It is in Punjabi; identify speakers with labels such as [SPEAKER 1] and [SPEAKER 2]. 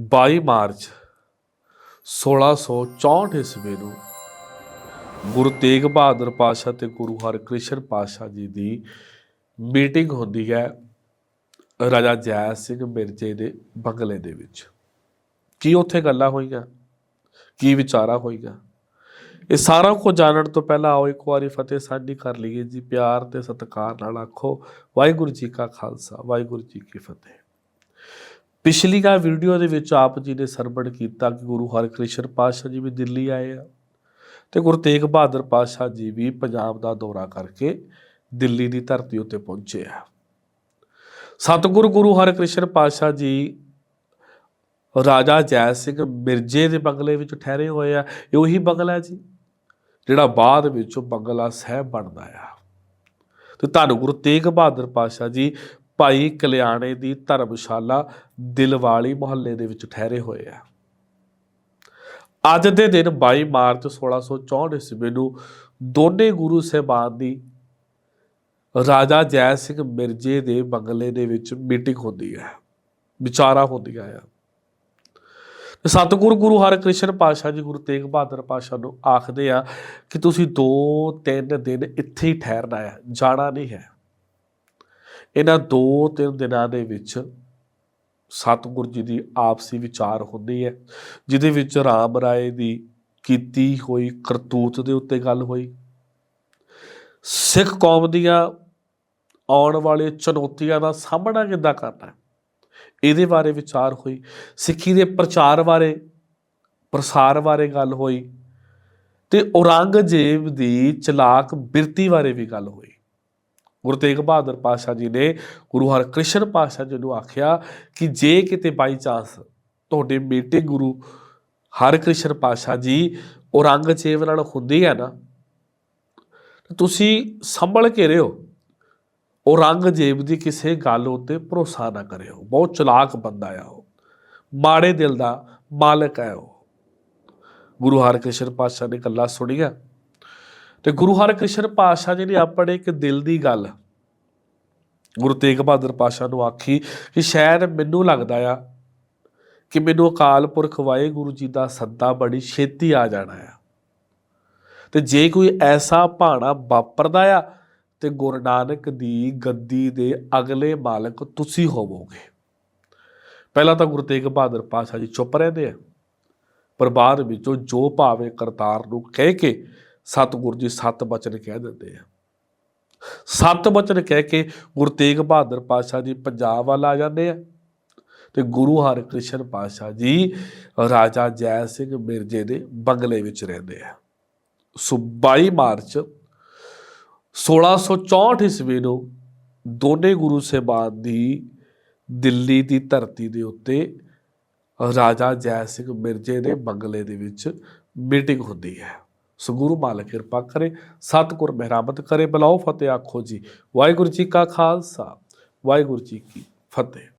[SPEAKER 1] 22 ਮਾਰਚ 1664 ਈਸਵੀ ਨੂੰ ਗੁਰੂ ਤੇਗ ਬਹਾਦਰ ਪਾਸ਼ਾ ਤੇ ਗੁਰੂ ਹਰਕ੍ਰਿਸ਼ਨ ਪਾਸ਼ਾ ਜੀ ਦੀ ਮੀਟਿੰਗ ਹੁੰਦੀ ਹੈ ਰਾਜਾ ਜੈ ਸਿੰਘ ਮਿਰਜ਼ੇ ਦੇ ਬੰਗਲੇ ਦੇ ਵਿੱਚ। ਕੀ ਉੱਥੇ ਗੱਲਾਂ ਹੋਈਆਂ? ਕੀ ਵਿਚਾਰਾ ਹੋਈਆਂ? ਇਹ ਸਾਰਾ ਕੁਝ ਜਾਣਨ ਤੋਂ ਪਹਿਲਾਂ ਆਓ ਇੱਕ ਵਾਰੀ ਫਤਿਹ ਸਾਡੀ ਕਰ ਲਈਏ ਜੀ। ਪਿਆਰ ਤੇ ਸਤਿਕਾਰ ਨਾਲ ਆਖੋ, ਵਾਹਿਗੁਰੂ ਜੀ ਕਾ ਖਾਲਸਾ, ਵਾਹਿਗੁਰੂ ਜੀ ਕੀ ਫਤਿਹ। ਪਿਛਲੀ ਗਾ ਵੀਡੀਓ ਦੇ ਵਿੱਚ ਆਪ ਜੀ ਨੇ ਸਰਵਣ ਕੀਤਾ ਕਿ ਗੁਰੂ ਹਰਕ੍ਰਿਸ਼ਨ ਪਾਤਸ਼ਾਹ ਜੀ ਵੀ ਦਿੱਲੀ ਆਏ ਆ ਤੇ ਗੁਰੂ ਤੇਗ ਬਹਾਦਰ ਪਾਤਸ਼ਾਹ ਜੀ ਵੀ ਪੰਜਾਬ ਦਾ ਦੌਰਾ ਕਰਕੇ ਦਿੱਲੀ ਦੀ ਧਰਤੀ ਉੱਤੇ ਪਹੁੰਚੇ ਆ। ਸਤਿਗੁਰੂ ਗੁਰੂ ਹਰਕ੍ਰਿਸ਼ਨ ਪਾਤਸ਼ਾਹ ਜੀ ਰਾਜਾ ਜੈ ਸਿੰਘ ਮਿਰਜ਼ੇ ਦੇ ਬੰਗਲੇ ਵਿੱਚ ਠਹਿਰੇ ਹੋਏ ਆ। ਇਹ ਉਹੀ ਬੰਗਲਾ ਹੈ ਜੀ ਜਿਹੜਾ ਬਾਅਦ ਵਿੱਚ ਉਹ ਬੰਗਲਾ ਸਾਹਿਬ ਬਣਦਾ ਆ। ਤੇ ਤੁਹਾਨੂੰ ਗੁਰੂ ਤੇਗ ਬਹਾਦਰ ਪਾਤਸ਼ਾਹ ਜੀ ਭਾਈ ਕਲਿਆਣੇ ਦੀ ਧਰਮਸ਼ਾਲਾ ਦਿਲਵਾਲੀ ਮੁਹੱਲੇ ਦੇ ਵਿੱਚ ਠਹਿਰੇ ਹੋਏ ਆ। ਅੱਜ ਦੇ ਦਿਨ 22 ਮਾਰਚ 1664 ਈਸਵੀ ਨੂੰ ਦੋਨੇ ਗੁਰੂ ਸਾਹਿਬਾਨ ਦੀ ਰਾਜਾ ਜੈ ਸਿੰਘ ਮਿਰਜ਼ੇ ਦੇ ਬੰਗਲੇ ਦੇ ਵਿੱਚ ਮੀਟਿੰਗ ਹੁੰਦੀ ਹੈ, ਵਿਚਾਰਾ ਹੁੰਦੀਆਂ ਆ। ਸਤਿਗੁਰ ਗੁਰੂ ਹਰਿਕ੍ਰਿਸ਼ਨ ਪਾਤਸ਼ਾਹ ਜੀ ਗੁਰੂ ਤੇਗ ਬਹਾਦਰ ਪਾਤਸ਼ਾਹ ਨੂੰ ਆਖਦੇ ਆ ਕਿ ਤੁਸੀਂ 2-3 ਦਿਨ ਇੱਥੇ ਹੀ ਠਹਿਰਨਾ ਹੈ, ਜਾਣਾ ਨਹੀਂ ਹੈ। ਇਹਨਾਂ 2-3 ਦਿਨਾਂ ਦੇ ਵਿੱਚ ਸਤਿਗੁਰੂ ਜੀ ਦੀ ਆਪਸੀ ਵਿਚਾਰ ਹੁੰਦੀ ਹੈ, ਜਿਹਦੇ ਵਿੱਚ ਰਾਮ ਰਾਏ ਦੀ ਕੀਤੀ ਹੋਈ ਕਰਤੂਤ ਦੇ ਉੱਤੇ ਗੱਲ ਹੋਈ। ਸਿੱਖ ਕੌਮ ਦੀਆਂ ਆਉਣ ਵਾਲੇ ਚੁਣੌਤੀਆਂ ਦਾ ਸਾਹਮਣਾ ਕਿੱਦਾਂ ਕਰਨਾ ਇਹਦੇ ਬਾਰੇ ਵਿਚਾਰ ਹੋਈ। ਸਿੱਖੀ ਦੇ ਪ੍ਰਚਾਰ ਬਾਰੇ, ਪ੍ਰਸਾਰ ਬਾਰੇ ਗੱਲ ਹੋਈ। ਤੇ ਔਰੰਗਜ਼ੇਬ ਦੀ ਚਲਾਕ ਬਿਰਤੀ ਬਾਰੇ ਵੀ ਗੱਲ ਹੋਈ। ਗੁਰੂ ਤੇਗ ਬਹਾਦਰ ਪਾਤਸ਼ਾਹ ਜੀ ਨੇ ਗੁਰੂ ਹਰਕ੍ਰਿਸ਼ਨ ਪਾਤਸ਼ਾਹ ਜੀ ਨੂੰ ਆਖਿਆ ਕਿ ਜੇ ਕਿਤੇ ਬਾਈ ਚਾਂਸ ਤੁਹਾਡੇ ਬੇਟੇ ਗੁਰੂ ਹਰਕ੍ਰਿਸ਼ਨ ਪਾਤਸ਼ਾਹ ਜੀ ਔਰੰਗਜ਼ੇਬ ਨਾਲ ਹੁੰਦੀ ਹੈ ਨਾ ਤੁਸੀਂ ਸੰਭਲ ਕੇ ਰਹੋ। ਔਰੰਗਜ਼ੇਬ ਦੀ ਕਿਸੇ ਗੱਲ ਉੱਤੇ ਭਰੋਸਾ ਨਾ ਕਰਿਓ। ਬਹੁਤ ਚਲਾਕ ਬੰਦਾ ਆ ਉਹ। ਮਾੜੇ ਦਿਲ ਦਾ ਮਾਲਕ ਹੈ ਉਹ। ਗੁਰੂ ਹਰਕ੍ਰਿਸ਼ਨ ਪਾਤਸ਼ਾਹ ਨੇ ਗੱਲਾਂ ਸੁਣੀਆਂ। ਤੇ ਗੁਰੂ ਹਰਕ੍ਰਿਸ਼ਨ ਪਾਤਸ਼ਾਹ ਜੀ ਨੇ ਆਪਣੇ ਇੱਕ ਦਿਲ ਦੀ ਗੱਲ, ਗੁਰੂ ਤੇਗ ਬਹਾਦਰ ਪਾਤਸ਼ਾਹ ਨੂੰ ਆਖੀ ਕਿ ਸ਼ਾਇਦ ਮੈਨੂੰ ਲੱਗਦਾ ਆ ਕਿ ਮੈਨੂੰ ਅਕਾਲ ਪੁਰਖ ਵਾਹਿਗੁਰੂ ਜੀ ਦਾ ਸੱਦਾ ਬੜੀ ਛੇਤੀ ਆ ਜਾਣਾ ਆ। ਤੇ ਜੇ ਕੋਈ ਐਸਾ ਭਾਣਾ ਵਾਪਰਦਾ ਆ ਤੇ ਗੁਰੂ ਨਾਨਕ ਦੀ ਗੱਦੀ ਦੇ ਅਗਲੇ ਮਾਲਕ ਤੁਸੀਂ ਹੋਵੋਗੇ। ਪਹਿਲਾਂ ਤਾਂ ਗੁਰੂ ਤੇਗ ਬਹਾਦਰ ਪਾਤਸ਼ਾਹ ਜੀ ਚੁੱਪ ਰਹਿੰਦੇ ਆ, ਪਰ ਬਾਅਦ ਵਿੱਚੋਂ ਜੋ ਭਾਵੇਂ ਕਰਤਾਰ ਨੂੰ ਕਹਿ ਕੇ ਸਤਿਗੁਰੂ ਜੀ ਸਤ ਬਚਨ ਕਹਿ ਦਿੰਦੇ ਆ। ਸਤ ਬਚਨ ਕਹਿ ਕੇ ਗੁਰੂ ਤੇਗ ਬਹਾਦਰ ਪਾਤਸ਼ਾਹ ਜੀ ਪੰਜਾਬ ਵੱਲ ਆ ਜਾਂਦੇ ਆ ਤੇ ਗੁਰੂ ਹਰਿਕ੍ਰਿਸ਼ਨ ਪਾਤਸ਼ਾਹ ਜੀ ਰਾਜਾ ਜੈ ਸਿੰਘ ਮਿਰਜ਼ੇ ਦੇ ਬੰਗਲੇ ਵਿੱਚ ਰਹਿੰਦੇ ਆ। ਸੋ 22 ਮਾਰਚ 1664 ਈਸਵੀ ਨੂੰ ਦੋਨੇ ਗੁਰੂ ਸਾਹਿਬਾਨ ਦੀ ਦਿੱਲੀ ਦੀ ਧਰਤੀ ਦੇ ਉੱਤੇ ਰਾਜਾ ਜੈ ਸਿੰਘ ਮਿਰਜ਼ੇ ਦੇ ਬੰਗਲੇ ਦੇ ਵਿੱਚ ਮੀਟਿੰਗ ਹੁੰਦੀ ਹੈ। ਸੋ ਮਾਲਕ ਕਿਰਪਾ ਕਰੇ, ਸਤਿਗੁਰ ਮਿਹਰਬਾਨ ਕਰੇ, ਬਲਾਓ ਫਤਿਹ ਆਖੋ ਜੀ। ਵਾਹਿਗੁਰੂ ਜੀ ਕਾ ਖਾਲਸਾ, ਵਾਹਿਗੁਰੂ ਜੀ ਕੀ ਫਤਿਹ।